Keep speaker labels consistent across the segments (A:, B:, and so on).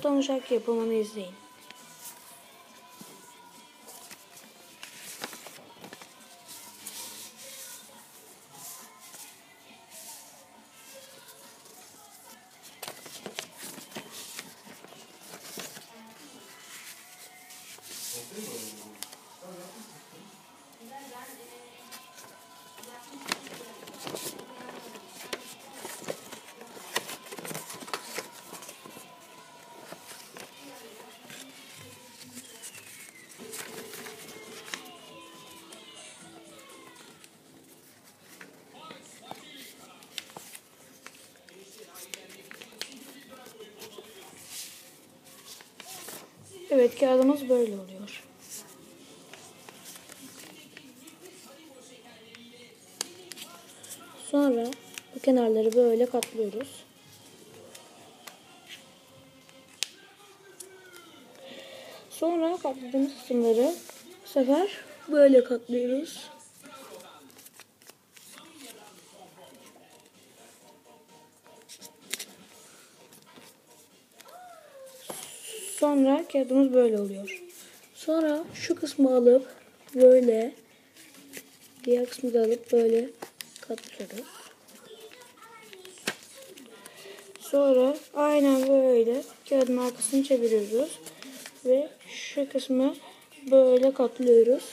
A: Então já aqui é para uma mesinha. Evet kağıdımız böyle oluyor. Sonra bu kenarları böyle katlıyoruz. Sonra katladığımız kısımları bu sefer böyle katlıyoruz. Sonra kağıdımız böyle oluyor. Sonra şu kısmı alıp böyle diğer kısmı da alıp böyle katlıyoruz. Sonra aynen böyle kağıdın arkasını çeviriyoruz ve şu kısmı böyle katlıyoruz.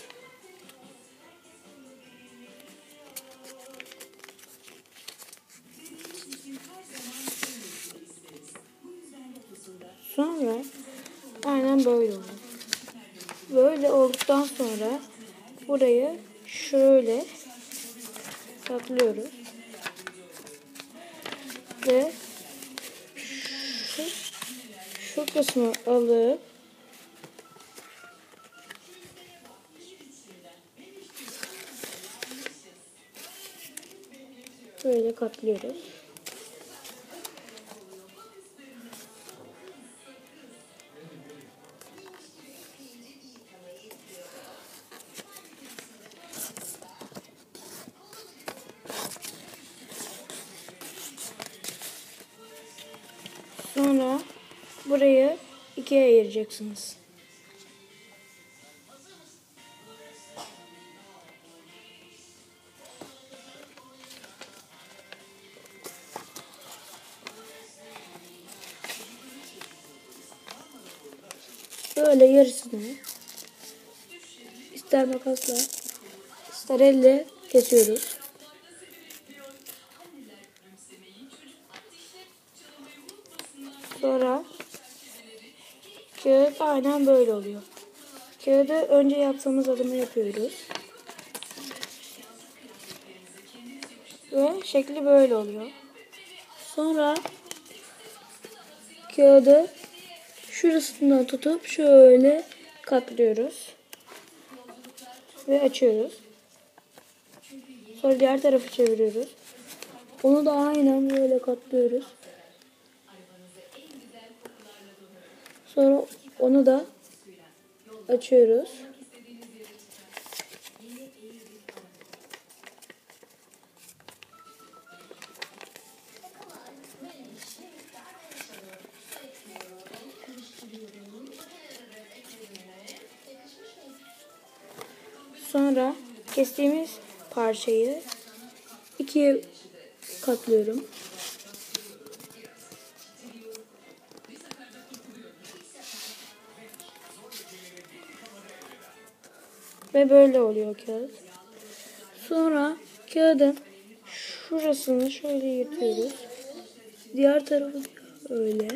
A: Sonra aynen böyle oluyor. Böyle olduktan sonra burayı şöyle katlıyoruz. Ve şu, şu kısmı alıp böyle katlıyoruz. Sonra burayı ikiye ayıracaksınız. Böyle yarısını ister makasla ister elle kesiyoruz. Sonra kağıt aynen böyle oluyor. Kağıdı önce yaptığımız adımı yapıyoruz. Ve şekli böyle oluyor. Sonra kağıdı şurasından tutup şöyle katlıyoruz. Ve açıyoruz. Sonra diğer tarafı çeviriyoruz. Onu da aynen böyle katlıyoruz. Sonra onu da açıyoruz. Sonra kestiğimiz parçayı ikiye katlıyorum. Ve böyle oluyor kağıt. Sonra kağıdın şurasını şöyle yırtıyoruz. Diğer tarafı öyle.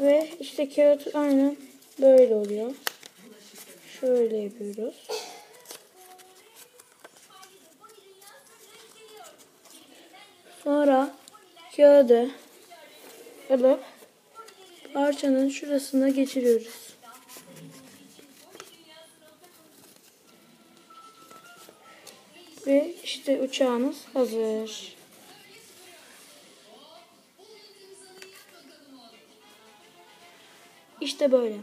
A: Ve işte kağıt aynen böyle oluyor. Şöyle yapıyoruz. Sonra kağıdı alıp parçanın şurasına geçiriyoruz. Ve işte uçağınız hazır. İşte böyle.